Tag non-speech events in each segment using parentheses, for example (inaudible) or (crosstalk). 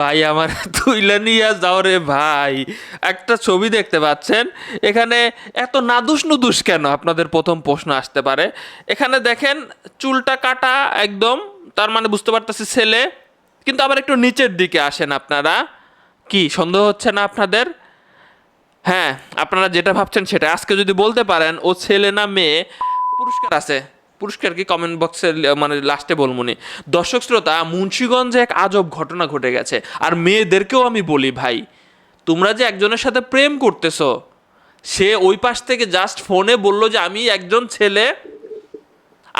ভাই, আমার (laughs) তুইলা নিয়ে যাও রে ভাই। একটা ছবি দেখতে পাচ্ছেন। এখানে এত নাদুস নুদুস কেন? আপনাদের প্রথম প্রশ্ন আসতে পারে। এখানে দেখেন, চুলটা কাটা একদম, তার মানে বুঝতে পারতেছি ছেলে। কিন্তু আবার একটু নিচের দিকে আসেন আপনারা। কি, সন্দেহ হচ্ছে না আপনাদের? হ্যাঁ আপনারা যেটা ভাবছেন সেটা। আজকে যদি বলতে পারেন, ও ছেলে না মেয়ে, পুরস্কার আছে। পুরস্কার কি কমেন্ট বক্সে মানে লাস্টে বলমুনি দর্শক শ্রোতা, মুন্সীগঞ্জে এক আজব ঘটনা ঘটে গেছে। আর মেয়েদেরকেও আমি বলি, ভাই, তোমরা যে একজনের সাথে প্রেম করতেছো, সে ওই পাশ থেকে জাস্ট ফোনে বলল যে, আমি একজন ছেলে,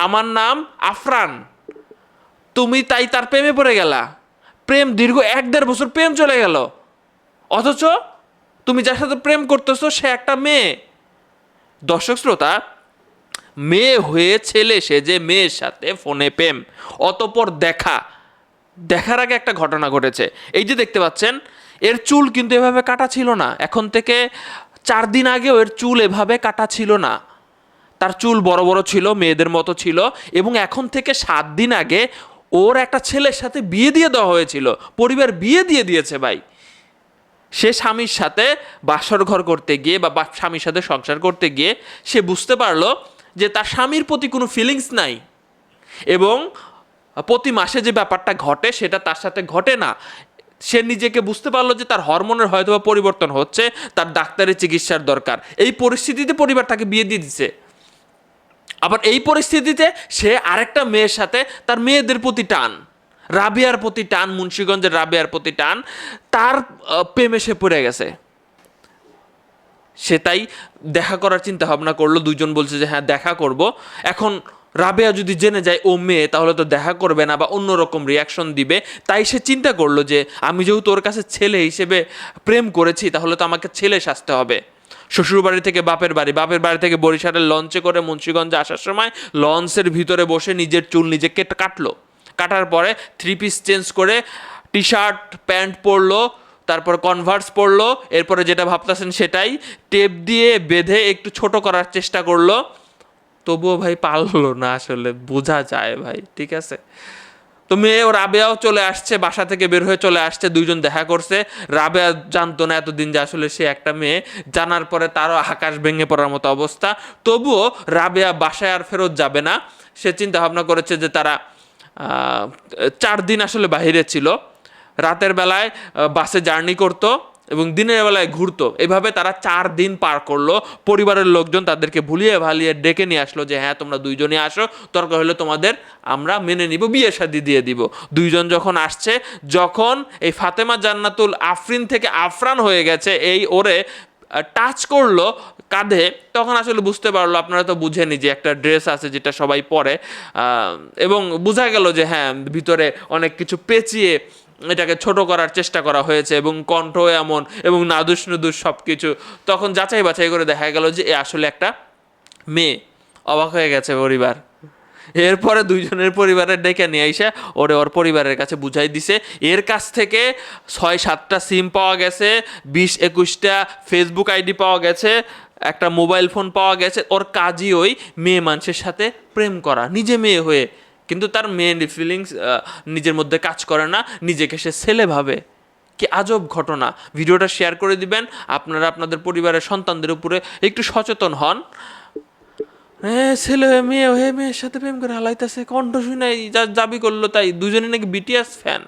আমার নাম আফরান। তুমি তাই তার প্রেমে পড়ে গেলা। প্রেম দীর্ঘ এক দেড় বছর প্রেম চলে গেল। অথচ তুমি যার সাথে প্রেম করতেছো, সে একটা মেয়ে। দর্শক শ্রোতা মেয়ে হয়ে ছেলে সে যে মেয়ের সাথে ফোনে প্রেম, অতপর দেখা। দেখার আগে একটা ঘটনা ঘটেছে। এই যে দেখতে পাচ্ছেন, এর চুল কিন্তু এভাবে কাটা ছিল না। এখন থেকে চার দিন আগেও এর চুল এভাবে কাটা ছিল না। তার চুল বড় বড় ছিল, মেয়েদের মতো ছিল এবং এখন থেকে সাত দিন আগে ওর একটা ছেলের সাথে বিয়ে দিয়ে দেওয়া হয়েছিল। পরিবার বিয়ে দিয়ে দিয়েছে ভাই। সে স্বামীর সাথে বাসর ঘর করতে গিয়ে বা স্বামীর সাথে সংসার করতে গিয়ে সে বুঝতে পারল যে তার স্বামীর প্রতি কোনো ফিলিংস নাই এবং প্রতি মাসে যে ব্যাপারটা ঘটে সেটা তার সাথে ঘটে না। সে নিজেকে বুঝতে পারল যে তার হরমোনের হয়তো পরিবর্তন হচ্ছে, তার ডাক্তারের চিকিৎসার দরকার। এই পরিস্থিতিতে পরিবার তাকে বিয়ে দিয়ে দিছে। আবার এই পরিস্থিতিতে সে আরেকটা মেয়ের সাথে তার মেয়েদের প্রতি টান, রাবিয়ার প্রতি টান, মুন্সীগঞ্জের রাবিয়ার প্রতি টান, তার প্রেমে সে পড়ে গেছে। সে তাই দেখা করার চিন্তা ভাবনা করল, দুইজন বলছে যে হ্যাঁ দেখা করব। এখন রাবেয়া যদি জেনে যায় ও মেয়ে, তাহলে তো দেখা করবে না বা অন্যরকম রিয়াকশন দিবে। তাই সে চিন্তা করল যে আমি যেহেতু ওর কাছে ছেলে হিসেবে প্রেম করেছি, তাহলে তো আমাকে ছেলে সাজতে হবে। শ্বশুর বাড়ি থেকে বাপের বাড়ি বাপের বাড়ি থেকে বরিশালের লঞ্চে করে মুন্সীগঞ্জে আসার সময় লঞ্চের ভিতরে বসে নিজের চুল নিজে কেটে কাটলো। কাটার পরে থ্রি পিস চেঞ্জ করে টি শার্ট প্যান্ট পরলো। তারপর কনভার্স পড়ল, এরপরে যেটা ভাবতেছেন সেটাই টেপ দিয়ে বেঁধে একটু ছোট করার চেষ্টা করল। তবুও ভাই পারল না আসলে, বোঝা যায় ভাই, ঠিক আছে? তো মেয়ে ও রাবেয়াও চলে আসছে, বাসা থেকে বের হয়ে চলে আসছে, দুইজন দেখা করছে। রাবেয়া জানতো না এতদিন যে আসলে সে একটা মেয়ে, জানার পরে তারও আকাশ ভেঙে পড়ার মতো অবস্থা। তবুও রাবেয়া বাসায় আর ফেরত যাবে না। সে চিন্তা ভাবনা করেছে যে তারা চার দিন আসলে বাইরে ছিল। রাতের বেলায় বাসে জার্নি করতো এবং দিনের বেলায় ঘুরতো। এভাবে তারা চার দিন পার করল। পরিবারের লোকজন তাদেরকে ভুলিয়ে ভালিয়ে ডেকে নিয়ে আসলো যে হ্যাঁ তোমরা দুইজনই আসো। তর্ক হলে তোমাদের আমরা মেনে নিব, বিয়ে শাদি দিয়ে দিব। দুইজন যখন আসছে, যখন এই ফাতেমা জান্নাতুল আফরিন থেকে আফরান হয়ে গেছে, এই ওরে টাচ করল, কাঁধে, তখন আসলে বুঝতে পারল, আপনারা তো বুঝেনি যে একটা ড্রেস আছে যেটা সবাই পরে। এবং বোঝা গেল যে হ্যাঁ ভিতরে অনেক কিছু পেঁচিয়ে এটাকে ছোট করার চেষ্টা করা হয়েছে এবং কণ্ঠ এমন এবং নাদুস নুদুস সব কিছু তখন যাচাই বাছাই করে দেখা গেল যে এ আসলে একটা মেয়ে। অবাক হয়ে গেছে পরিবার। এরপরে দুইজনের পরিবারের ডেকে নিয়ে এসে ওরে ওর পরিবারের কাছে বুঝাই দিছে। এর কাছ থেকে ছয়, সাতটা সিম পাওয়া গেছে, বিশ, একুশটা ফেসবুক আইডি পাওয়া গেছে, একটা মোবাইল ফোন পাওয়া গেছে। ওর কাজই ওই মেয়ে মানুষের সাথে প্রেম করা, নিজে মেয়ে হয়ে কিন্তু তার মেন ফিলিংস নিজের মধ্যে কাজ করে না, নিজেকে সে ছেলে ভাবে। কি আজব ঘটনা। ভিডিওটা শেয়ার করে দিবেন, আপনারা আপনাদের পরিবারের সন্তানদের উপরে একটু সচেতন হন। ছেলে মেয়ে হয়ে, মেয়ের সাথে প্রেম করে হালাইতেছে, কণ্ঠ শুনে যা দাবি করল তাই। দুজনে নাকি বিটিএস ফ্যান